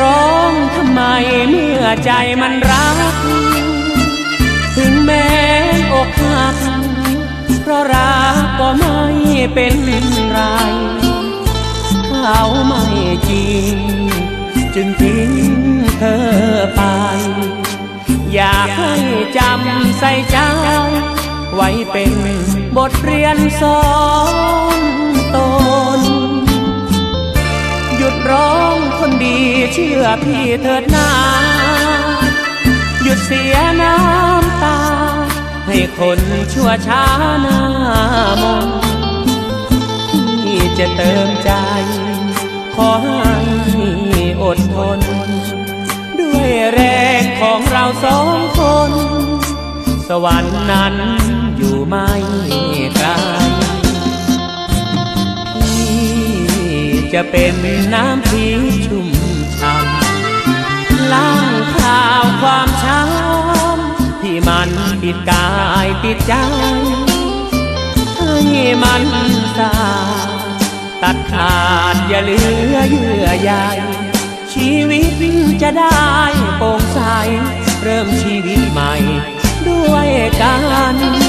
ร้องทำไมเมื่อใจมันรัก ถึงแม้อกหักเพราะรักก็ไม่เป็นไร เขาไม่จริง จึงทิ้งเธอไป อยากให้จำใส่ใจ ไว้เป็นบทเรียนสอนตน หยุดร้อง คนดีเชื่อพี่เถิดนาหยุดเสียน้ำตา ให้คนชั่วช้าหน้ามนที่จะเติมใจ ขอให้อดทน ด้วยแรงของเราสองคน สวรรค์นั้นอยู่ไม่ไกล จะเป็นน้ำทิพย์ชุ่มช่ำล้างข่าวความช้ำที่มันติดกายติดใจให้มันสาตัดขาดอย่าเหลือเยื่อใยชีวิตจะได้โปร่งใส เริ่มชีวิตใหม่ด้วยกัน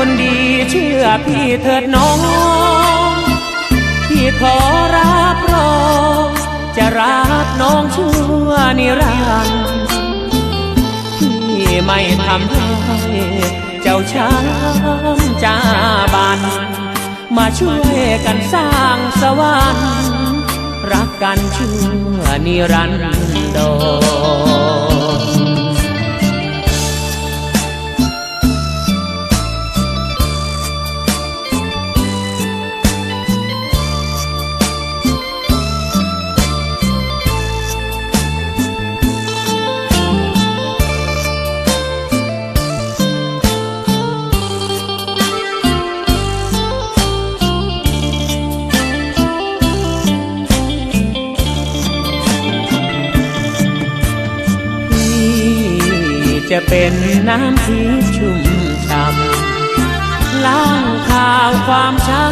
คนดีเชื่อพี่เถิดน้อง พี่ขอรับรองจะรักน้องชั่วนิรันดร์พี่ไม่ทำให้เจ้าช้ำจาบัน มาช่วยกันสร้างสวรรค์รักกันชั่วนิรันดร จะเป็นน้ำที่ชุ่มช่ำล้างข่าวความช้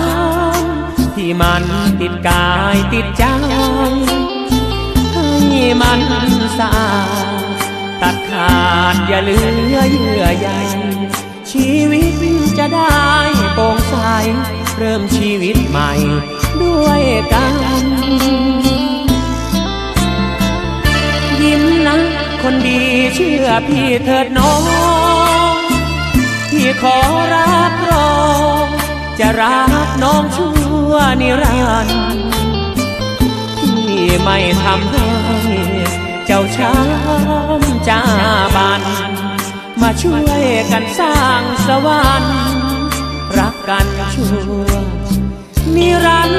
ำที่มันติดกายติดใจให้มันสะอาดตัดขาดอย่าเหลือเยื่อใยชีวิตจะได้โปร่งใสเริ่มชีวิตใหม่ด้วยกันยิ้มนะ คนดีเชื่อพี่เถิดน้อง พี่ขอรับรอง จะรักน้องชั่วนิรันดร์พี่ไม่ทำให้เจ้าช้ำจาบัน มาช่วยกันสร้างสวรรค์รักกันชั่วนิรัน